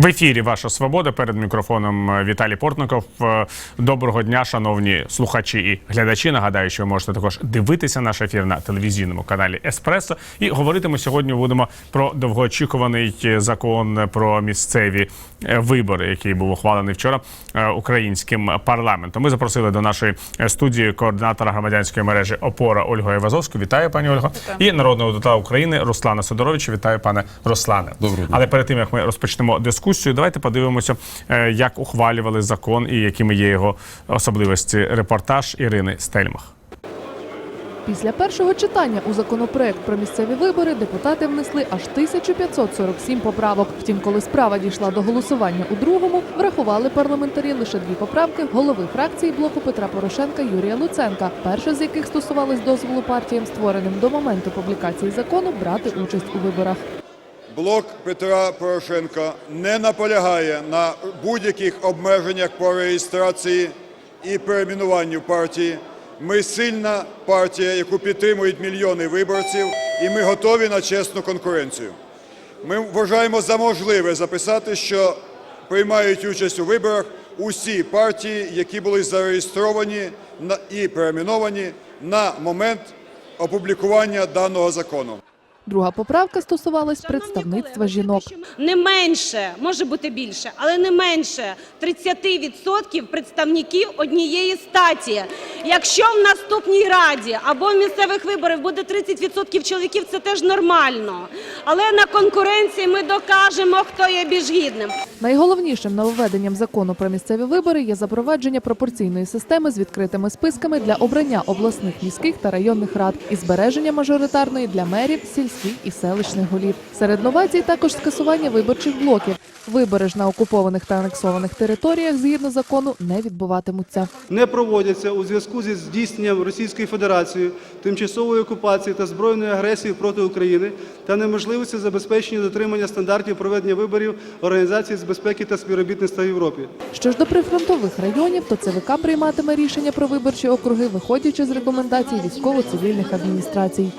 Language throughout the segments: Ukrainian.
В ефірі Ваша Свобода перед мікрофоном е, Віталій Портников. Е, Доброго дня, шановні слухачі і глядачі. Нагадаю, що ви можете також дивитися наш ефір на телевізійному каналі Еспресо. І говорити ми сьогодні будемо про довгоочікуваний е, закон про місцеві е, вибори, який був ухвалений вчора е, українським парламентом. Ми запросили до нашої е, студії координатора громадянської мережі Опора Ольгу Івазовську. Вітаю, пані Ольго. І народного депутата України Руслана Сидоровича. Вітаю, пане Руслане. Доброго. Але перед тим як ми розпочнемо дискусію, давайте подивимося, як ухвалювали закон і якими є його особливості. Репортаж Ірини Стельмах. Після першого читання у законопроект про місцеві вибори депутати внесли аж 1547 поправок. Втім, коли справа дійшла до голосування у другому, врахували парламентарі лише дві поправки голови фракції блоку Петра Порошенка Юрія Луценка, перша з яких стосувалась дозволу партіям, створеним до моменту публікації закону, брати участь у виборах. Блок Петра Порошенка не наполягає на будь-яких обмеженнях по реєстрації і перейменуванню партії. Ми сильна партія, яку підтримують мільйони виборців, і ми готові на чесну конкуренцію. Ми вважаємо за можливе записати, що приймають участь у виборах усі партії, які були зареєстровані на- і перейменовані на момент опублікування даного закону. Друга поправка стосувалась представництва жінок. Не менше, може бути більше, але не менше 30% представників однієї статі. Якщо в наступній раді або в місцевих виборах буде 30% чоловіків, це теж нормально. Але на конкуренції ми докажемо, хто є більш гідним. Найголовнішим нововведенням закону про місцеві вибори є запровадження пропорційної системи з відкритими списками для обрання обласних міських та районних рад і збереження мажоритарної для мерів, сільських і селищних голів. Серед новацій також скасування виборчих блоків. Вибори ж на окупованих та анексованих територіях згідно закону не відбуватимуться. не проводяться у зв'язку зі здійсненням Російською Федерацією тимчасової окупації та збройної агресії проти України та неможливості забезпечення дотримання стандартів проведення виборів Організації з безпеки та співробітництва в Європі. Що ж до прифронтових районів, то ЦВК прийматиме рішення про виборчі округи, виходячи з рекомендацій військово-цивільних адміністрацій.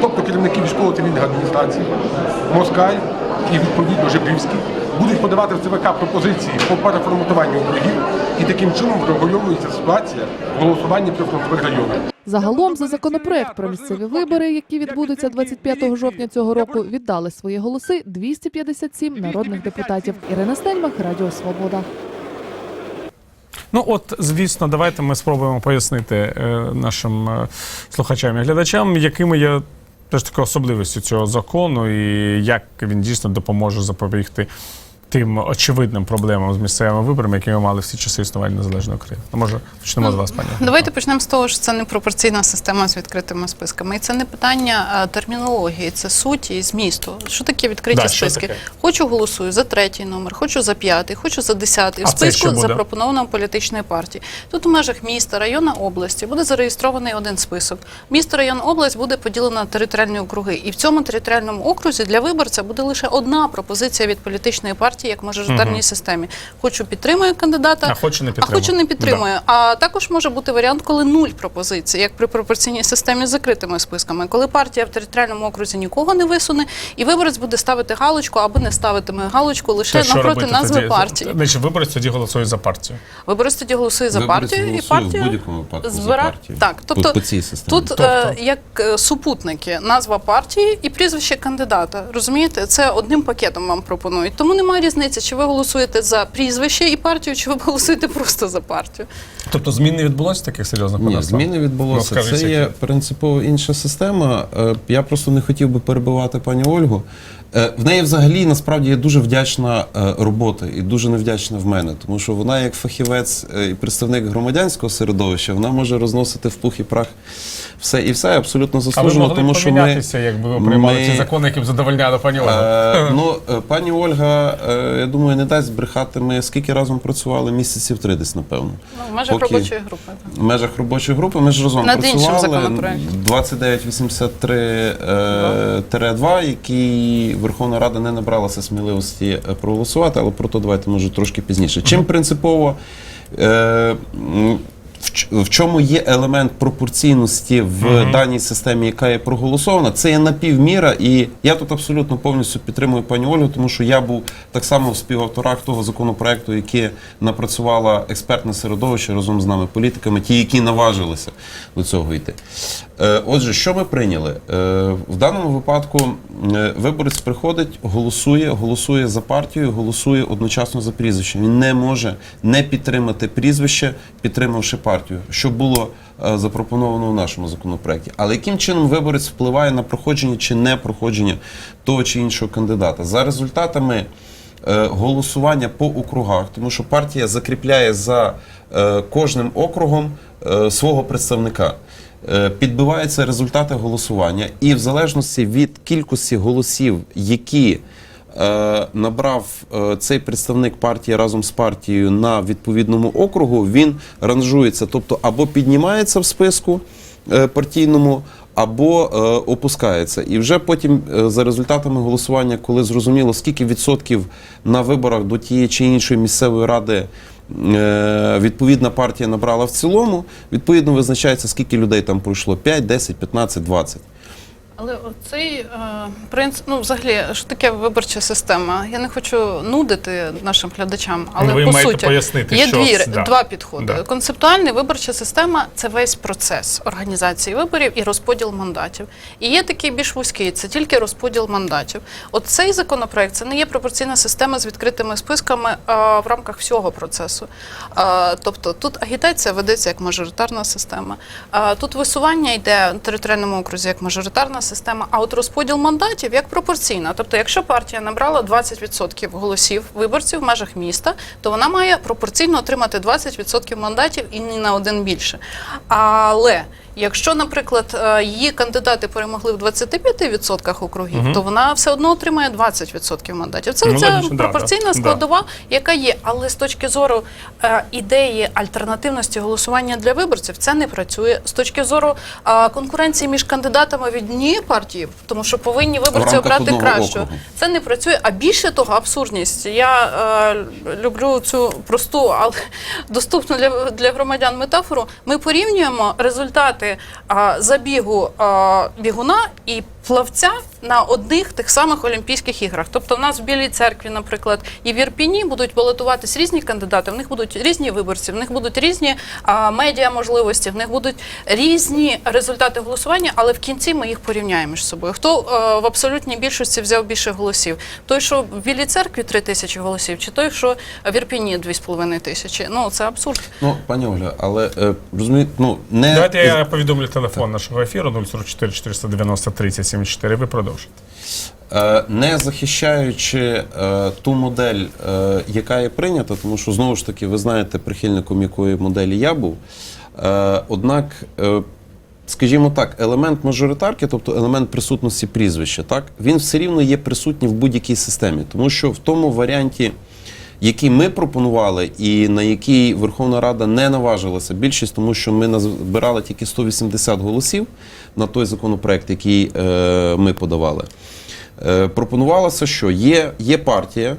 тобто керівники військово-цивільних адміністрацій, Москаль і відповідно Жебрівський, будуть подавати в ЦВК пропозиції по переформатуванню округів, і таким чином врегульовується ситуація в голосуванні при фронтових районах. Загалом за законопроект про місцеві вибори, які відбудуться 25 жовтня цього року, віддали свої голоси 257 народних депутатів. Ірина Стельмах, Радіо Свобода. Ну от, звісно, давайте ми спробуємо пояснити е, нашим е, слухачам і глядачам, якими є теж таки особливості цього закону, і як він дійсно допоможе запобігти тим очевидним проблемам з місцевими виборами, які ми мали всі часи існування незалежної України. Ну, може, почнемо з вас, пані. Давайте почнемо з того, що це не пропорційна система з відкритими списками. І це не питання термінології, це суті і змісту. Що таке відкриті Да, списки? таке? Хочу голосую за третій номер, хочу за п'ятий, хочу за десятий. В списку запропонованого політичної партії. Тут у межах міста, району, області буде зареєстрований один список. Місто, район, область буде поділено на територіальні округи. І в цьому територіальному окрузі для виборця буде лише одна пропозиція від політичної партії, як в мажоритарній системі. Хочу підтримую кандидата, А хочу не а підтримую. хочу не підтримую. А також може бути варіант, коли нуль пропозицій, як при пропорційній системі з закритими списками, коли партія в територіальному окрузі нікого не висуне, і виборець буде ставити галочку або не ставитиме галочку лише Це напроти робити назви тоді? партії. Значить, виборець тоді голосує за партію. Виборець тоді голосує за Виборець партію, і голосує в за збира- партію. Так, тобто по цій системі. тут Тобто? е, як е, супутники, назва партії і прізвище кандидата. Розумієте, це одним пакетом вам пропонують. Тому немає різниці, чи ви голосуєте за прізвище і партію, чи ви голосуєте просто за партію. Тобто змін не відбулося таких серйозних Ні, подав? зміни Ну, відбулося. Це є принципово інша система. Е, Я просто не хотів би перебивати пані Ольгу. Е, В неї взагалі насправді є дуже вдячна е, робота і дуже невдячна в мене, тому що вона, як фахівець е, і представник громадянського середовища, вона може розносити в пух і прах все і все абсолютно А ви заслужено, могли тому що ми помінятися, якби ви приймали ми- ці закони, які б задовольняли пані Ольгу? Е, ну, пані Ольга, я думаю, не дасть збрехати. Ми скільки разом працювали? Місяців три десь, напевно. Ну, в межах Поки- робочої групи. В межах робочої групи ми ж разом Над іншим працювали. законопроектом. 2983-2, який Верховна Рада не набралася сміливості е, проголосувати, але про то давайте може трошки пізніше. Чим принципово е, в чому є елемент пропорційності в даній системі, яка є проголосована, це є напівміра. І я тут абсолютно повністю підтримую пані Ольгу, тому що я був так само в співавторах того законопроекту, який напрацювала експертне середовище разом з нами, політиками, ті, які наважилися до цього йти. Е, Отже, що ми прийняли? Е, В даному випадку е, виборець приходить, голосує, голосує за партію, голосує одночасно за прізвище. Він не може не підтримати прізвище, підтримавши партію, що було е, запропоновано в нашому законопроекті. Але яким чином виборець впливає на проходження чи не проходження того чи іншого кандидата? За результатами е, голосування по округах, тому що партія закріпляє за е, кожним округом свого представника. Підбиваються результати голосування, і в залежності від кількості голосів, які набрав е, цей представник партії разом з партією на відповідному округу, він ранжується, тобто або піднімається в списку е, партійному, або е, опускається. І вже потім, е, за результатами голосування, коли зрозуміло, скільки відсотків на виборах до тієї чи іншої місцевої ради е, відповідна партія набрала в цілому, відповідно визначається, скільки людей там пройшло: 5, 10, 15, 20. Але цей е, принцип, ну взагалі, що таке виборча система? Я не хочу нудити нашим глядачам, але Ви по суті пояснити, є що дві, да. два підходи. Да. Концептуальний виборча система це весь процес організації виборів і розподіл мандатів. І є такий більш вузький, це тільки розподіл мандатів. От цей законопроект це не є пропорційна система з відкритими списками е, в рамках всього процесу. Е, тобто тут агітація ведеться як мажоритарна система. Е, тут висування йде в територіальному окрузі як мажоритарна система, а от розподіл мандатів як пропорційна. Тобто, якщо партія набрала 20% голосів виборців в межах міста, то вона має пропорційно отримати 20% мандатів і ні на один більше. Але Якщо, наприклад, е, її кандидати перемогли в 25% округів, то вона все одно отримає 20% мандатів. Це Ну, ця логічно, да, пропорційна да. складова, яка є. Але з точки зору е, ідеї альтернативності голосування для виборців, це не працює. З точки зору е, конкуренції між кандидатами від однієї партії, тому що повинні виборці обрати округу. Це не працює. А більше того, абсурдність. Я е, люблю цю просту, але доступну для, для громадян метафору. Ми порівнюємо результати а, забігу бігуна і плавця на одних тих самих Олімпійських іграх. Тобто, в нас в Білій церкві, наприклад, і в Ірпіні будуть балотуватись різні кандидати. В них будуть різні виборці, в них будуть різні а, медіа можливості, в них будуть різні результати голосування, але в кінці ми їх порівняємо між собою. Хто е, в абсолютній більшості взяв більше голосів? Той, що в Білій церкві 3 тисячі голосів, чи той, що в Ірпіні 2,5 тисячі? Ну це абсурд. Ну, пані Оля, але е, розумієте, ну не Давайте я повідомлю телефон нашого ефіру 044 490 30 74. Ви продовжите. Е, не захищаючи е, ту модель, е, яка є прийнята, тому що знову ж таки ви знаєте, прихильником якої моделі я був. Е, однак, е, скажімо так, елемент мажоритарки, тобто елемент присутності прізвища, так, він все рівно є присутній в будь-якій системі, тому що в тому варіанті. Який ми пропонували, і на який Верховна Рада не наважилася більшість, тому що ми назбирали тільки 180 голосів на той законопроект, який е, ми подавали. Е, пропонувалося, що є, є партія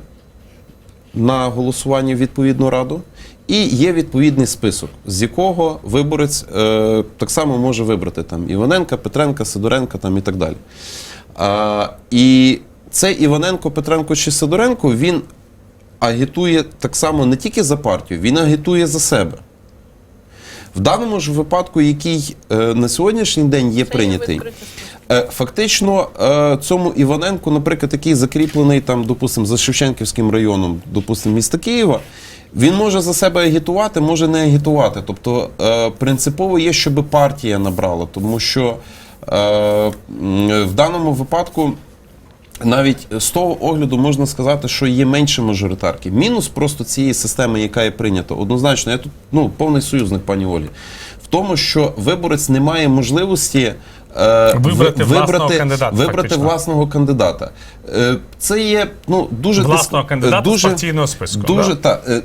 на голосування в відповідну раду, і є відповідний список, з якого виборець е, так само може вибрати там Іваненка, Петренка, Сидоренка там, і так далі. А, і цей Іваненко, Петренко чи Сидоренко він агітує так само не тільки за партію, він агітує за себе. В даному ж випадку, який е, на сьогоднішній день є прийнятий, Е, Фактично, е, цьому Іваненку, наприклад, який закріплений там, допустимо, за Шевченківським районом, допустимо, міста Києва, він може за себе агітувати, може не агітувати. Тобто принципово є, щоб партія набрала, тому що в даному випадку. Навіть з того огляду можна сказати, що є менше мажоритарки. Мінус просто цієї системи, яка є прийнята. Однозначно, я тут ну, повний союзник, пані Олі, в тому, що виборець не має можливості е, Вибрати ви- власного кандидата, вибрати фактично. власного кандидата. Е, це є ну, дуже Власного кандидата з дуже, партійного списку, Дуже, да. та, е,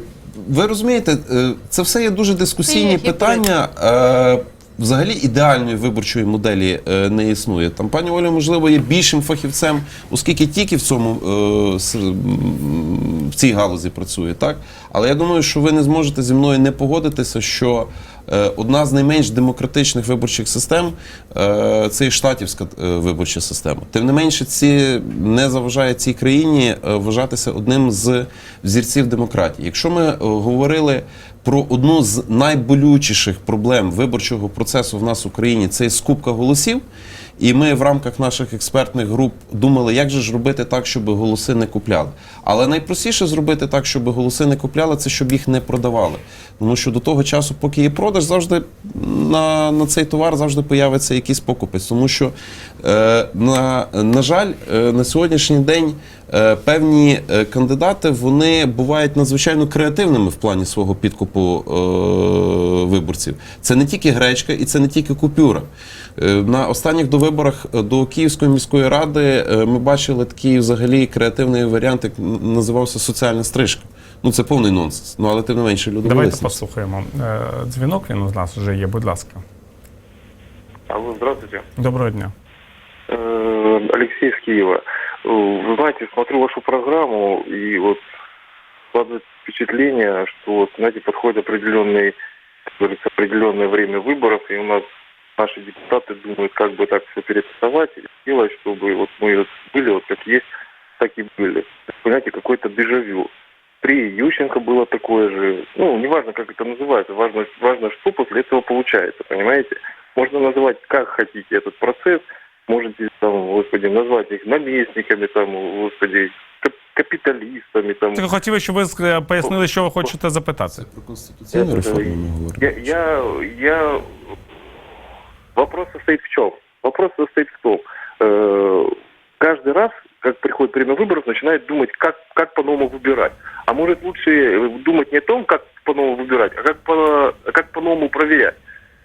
ви розумієте, е, це все є дуже дискусійні питання. Е, Взагалі ідеальної виборчої моделі е, не існує. Там пані Оля, можливо, є більшим фахівцем, оскільки тільки в цьому е, в цій галузі працює, так? Але я думаю, що ви не зможете зі мною не погодитися, що е, одна з найменш демократичних виборчих систем це і штатівська виборча система. Тим не менше, ці не заважає цій країні вважатися одним з взірців демократії. Якщо ми говорили про одну з найболючіших проблем виборчого процесу в нас в Україні, це скупка голосів. І ми в рамках наших експертних груп думали, як же ж робити так, щоб голоси не купляли. Але найпростіше зробити так, щоб голоси не купляли, це щоб їх не продавали. Тому що до того часу, поки є продаж, завжди на, на цей товар завжди появиться якийсь покупець. Тому що, е, на, на жаль, е, на сьогоднішній день певні е, кандидати вони бувають надзвичайно креативними в плані свого підкупу е, виборців. Це не тільки гречка і це не тільки купюра. Е, На останніх довиборах е, до Київської міської ради е, ми бачили такий взагалі креативний варіант, як називався соціальна стрижка. Ну це повний нонсенс. Ну але тим не менше люди Давайте велися. послухаємо. Е, Дзвінок він у нас вже є, будь ласка. Алло, здравствуйте. Доброго дня. Алексей из Киева. Э, Вы знаете, смотрю вашу программу, и вот складывается впечатление, что, вот, знаете, подходит определенный, говорится, определенное время выборов, и у нас наши депутаты думают, как бы так все перетасовать и сделать, чтобы вот мы вот были вот как есть, так и были. Понимаете, какой-то дежавю. При Ющенко было такое же, ну, неважно, как это называется, важно, важно, что после этого получается, понимаете? Можно называть как хотите этот процесс, можете там, господи, назвать их наместниками, там, господи, кап- капиталистами, там. Так хотів, щоб ви е, пояснили, що ви хочете запитати. Про конституційну реформу ми говоримо. Я, я, я... Вопрос состоит в чем? Вопрос состоит в том, э, каждый раз, как приходит время выборов, начинает думать, как, как по-новому выбирать. А может лучше э, думать не о том, как по-новому выбирать, а как, по, как по-новому проверять.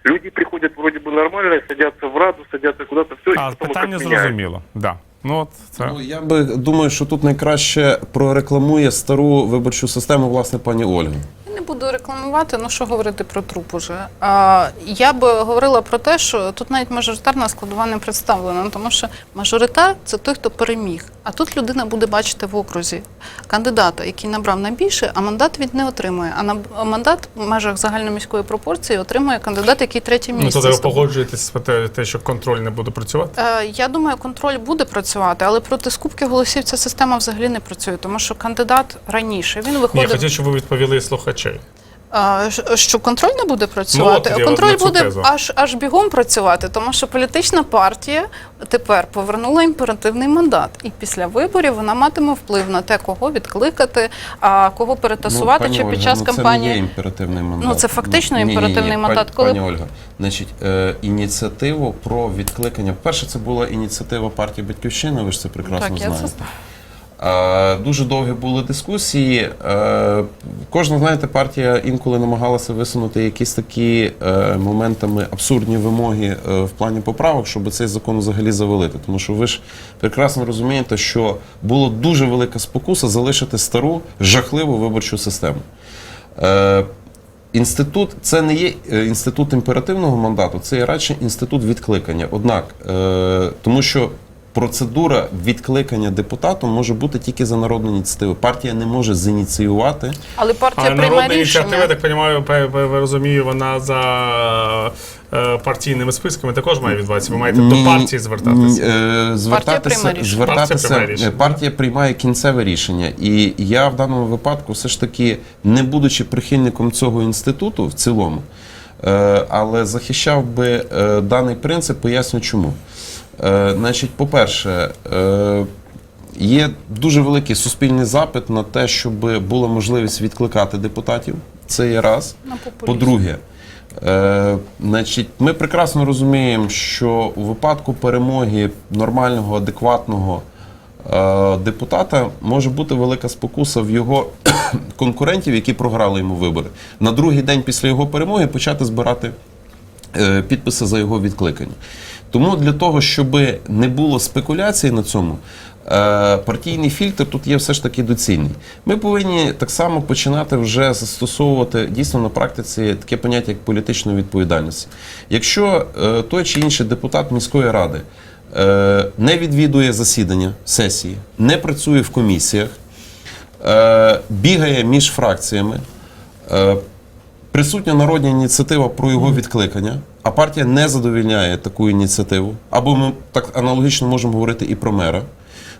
Люди приходят вроде бы нормально, садятся в Раду, садятся куди-то, все, А питання зрозуміло. Да. Ну от це. Ну, я би думаю, що тут найкраще прорекламує стару виборчу систему, власне, пані Ольга. Я не буду рекламувати, ну що говорити про труп уже. А, я би говорила про те, що тут навіть мажоритарна складова не представлена, тому що мажоритар це той, хто переміг. А тут людина буде бачити в окрузі кандидата, який набрав найбільше, а мандат він не отримує. А на мандат в межах загальноміської пропорції отримує кандидат, який третє Ну, місце. то ви погоджуєтесь з те, що контроль не буде працювати? Е, Я думаю, контроль буде працювати, але проти скупки голосів ця система взагалі не працює, тому що кандидат раніше він Ні, виходив. хотів, щоб ви відповіли слухачей. А, що- контроль не буде працювати? Ну, от контроль буде тезу. аж аж бігом працювати, тому що політична партія тепер повернула імперативний мандат, і після виборів вона матиме вплив на те, кого відкликати, а кого перетасувати пані чи під Ольга, час ну, Це не є імперативний мандат. Ну, це фактично ні, ні, ні, імперативний ні, мандат, Пані, коли- пані Ольга, значить, е, ініціативу про відкликання. Перше, це була ініціатива партії Батьківщина, ви ж це прекрасно Так, я це знаєте. знаю. Е, Дуже довгі були дискусії. Е, Кожна, знаєте, партія інколи намагалася висунути якісь такі е, моментами абсурдні вимоги е, в плані поправок, щоб цей закон взагалі завалити. Тому що ви ж прекрасно розумієте, що було дуже велика спокуса залишити стару жахливу виборчу систему. Е, Інститут це не є е, інститут імперативного мандату, це є радше інститут відкликання. Однак, е, тому що процедура відкликання депутатом може бути тільки за народну ініціативу. Партія не може зініціювати. Але партія А приймає народна ініціатива, так розумію, розумію, вона за е, партійними списками також має відбуватися. Ви маєте до партії звертатися. Е, Звертатися, рішення. звертатися Партія приймає партія приймає кінцеве рішення. І я в даному випадку, все ж таки, не будучи прихильником цього інституту в цілому, е, але захищав би даний принцип, поясню чому. Е, Значить, по-перше, е, Є дуже великий суспільний запит на те, щоб була можливість відкликати депутатів. Це є раз. По-друге, е, значить, ми прекрасно розуміємо, що у випадку перемоги нормального, адекватного депутата може бути велика спокуса в його конкурентів, які програли йому вибори. На другий день після його перемоги почати збирати підписи за його відкликання. Тому для того, щоб не було спекуляцій на цьому, е, партійний фільтр тут є все ж таки доцільний. Ми повинні так само починати вже застосовувати дійсно на практиці таке поняття як політичної відповідальності. Якщо е, той чи інший депутат міської ради е, не відвідує засідання сесії, не працює в комісіях, бігає між фракціями. присутня народна ініціатива про його відкликання, а партія не задовільняє таку ініціативу, або ми так аналогічно можемо говорити і про мера.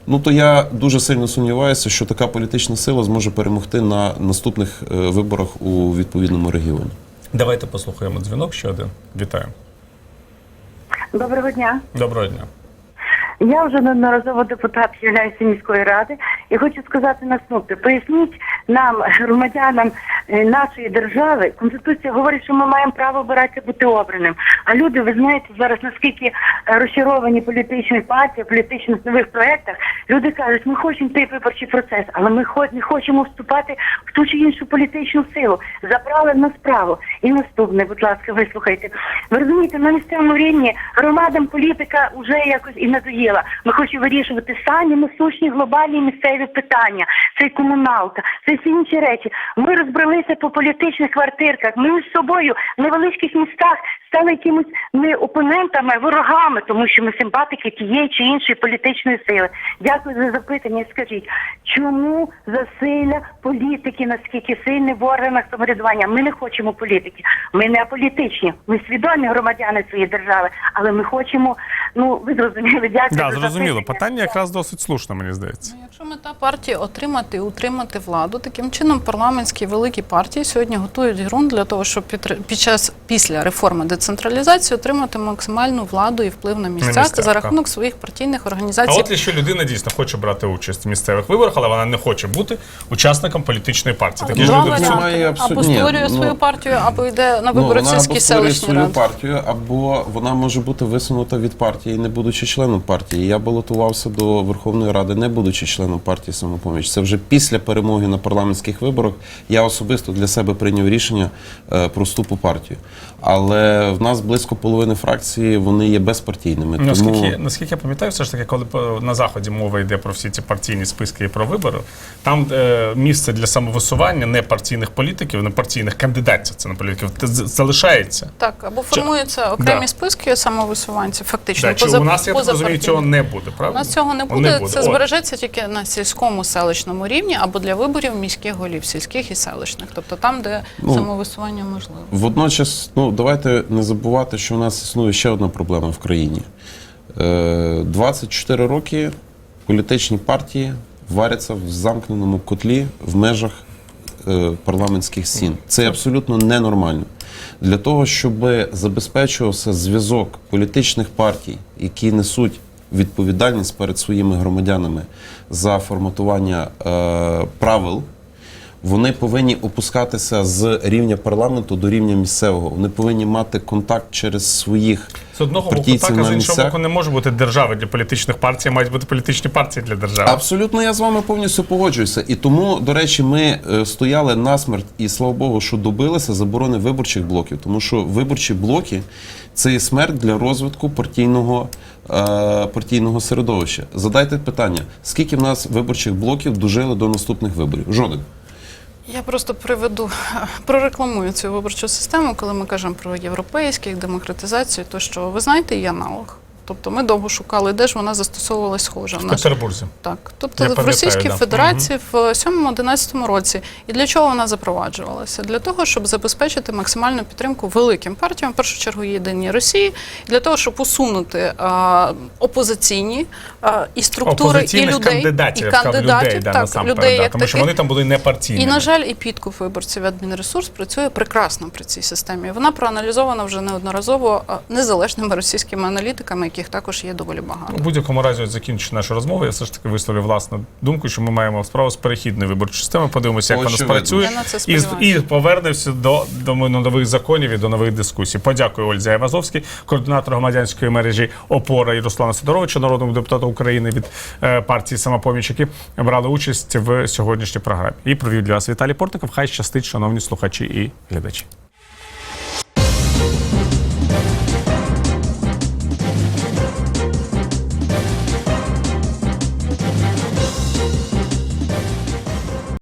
Ну то я дуже сильно сумніваюся, що така політична сила зможе перемогти на наступних е, виборах у відповідному регіоні. Давайте послухаємо дзвінок ще один. Вітаю. Доброго дня. Доброго дня. Я вже неодноразово депутат являюся міської ради і хочу сказати наступне. Поясніть нам, громадянам нашої держави, Конституція говорить, що ми маємо право обирати бути обраним. А люди, ви знаєте, зараз наскільки е, розчаровані політичною партією, політичних нових проєктах, люди кажуть, ми хочемо той виборчий процес, але ми не хочемо вступати в ту чи іншу політичну силу. Забрали нас право. І наступне, будь ласка, вислухайте. Ви розумієте, на місцевому рівні громадам політика вже якось і надоїла. Ми хочемо вирішувати самі насущні глобальні місцеві питання. Це комуналка, це всі інші речі. Ми розбралися по політичних квартирках. Ми між собою в невеличких містах стали якимось не опонентами, а ворогами, тому що ми симпатики тієї чи іншої політичної сили. Дякую за запитання. Скажіть, чому засилля політики наскільки сильне в органах самоврядування? Ми не хочемо політики. Ми не аполітичні. Ми свідомі громадяни цієї держави, але ми хочемо. Ну ви зрозуміли, дякую. Да, за зрозуміло. запитання. Питання якраз досить слушне, мені здається. Ну, Якщо мета партії отримати і утримати владу, таким чином парламентські великі партії сьогодні готують ґрунт для того, щоб під, під час після реформи децентралізації отримати максимальну владу і вплив на місцях, місцях, за так. рахунок своїх партійних організацій. А от якщо людина дійсно хоче брати участь в місцевих виборах, але вона не хоче бути учасником політичної партії. Такі ж люди. Немає варіанти. абсолютно- Або ні, створює ну, свою партію, або йде на Ну, вибори вона сільські селищні свою ради. партію, або вона може бути висунута від партії, не будучи членом партії. Я балотувався до Верховної Ради, не будучи членом партії самопоміч. Це вже після перемоги на парламентських виборах. Я особисто для себе прийняв рішення е, про вступ у партію. Але в нас близько половини фракції вони є безпартійними. Тому Наскільки, наскільки я пам'ятаю, все ж таки, коли по- на заході мова йде про всі ці партійні списки і про вибори, там е, місце для самовисування не партійних політиків, не партійних кандидатів, це не політиків, те з- залишається. Так, або формуються окремі Да. списки самовисуванців, фактично Да, чи поза, у нас, я так розумію, цього не буде, У правда? нас цього не О, буде. Це От. збережеться тільки на сільському селищному рівні або для виборів міських голів, сільських і селищних, тобто там, де Ну, самовисування можливо. Водночас, ну давайте не забувати, що у нас існує ще одна проблема в країні. Е, 24 роки політичні партії варяться в замкненому котлі в межах е, парламентських стін. Це абсолютно ненормально. Для того, щоб забезпечувався зв'язок політичних партій, які несуть відповідальність перед своїми громадянами за форматування е, правил вони повинні опускатися з рівня парламенту до рівня місцевого. Вони повинні мати контакт через своїх З одного боку так, а з іншого боку не може бути держави для політичних партій, а мають бути політичні партії для держави. Абсолютно, я з вами повністю погоджуюся. І тому, до речі, ми е, стояли насмерть, і слава Богу, що добилися заборони виборчих блоків, тому що виборчі блоки це є смерть для розвитку партійного, е, партійного середовища. Задайте питання: скільки в нас виборчих блоків дожили до наступних виборів? Жоден. Я просто приведу, прорекламую цю виборчу систему, коли ми кажемо про європейських, демократизацію, то що ви знаєте є аналог. Тобто ми довго шукали, де ж вона застосовувалась схоже. В В Петербурзі. Так, тобто Я в Російській да. Федерації в 7-11 році. І для чого вона запроваджувалася? Для того, щоб забезпечити максимальну підтримку великим партіям, в першу чергу єдиній Росії, для того, щоб усунути а, опозиційні а, і структури, і людей, кандидатів, і кандидатів, людей, да, так, насамперед, людей да, як тому що вони там були не партійними. І, на жаль, і підкуп виборців адмінресурс працює прекрасно при цій системі. Вона проаналізована вже неодноразово незалежними російськими аналітиками, яких також є доволі багато. У будь-якому разі, от закінчу нашу розмову. Я все ж таки висловлю власну думку, що ми маємо справу з перехідною виборчою системою. Подивимося, як вона спрацює, на це і, і повернемося до, до нових законів і до нових дискусій. Подякую Ользі Айвазовській, координатор громадянської мережі Опора і Руслана Сидоровича, народному депутату України від е, партії Самопоміч, які брали участь в сьогоднішній програмі. І провів для вас Віталій Портников. Хай щастить, шановні слухачі і глядачі.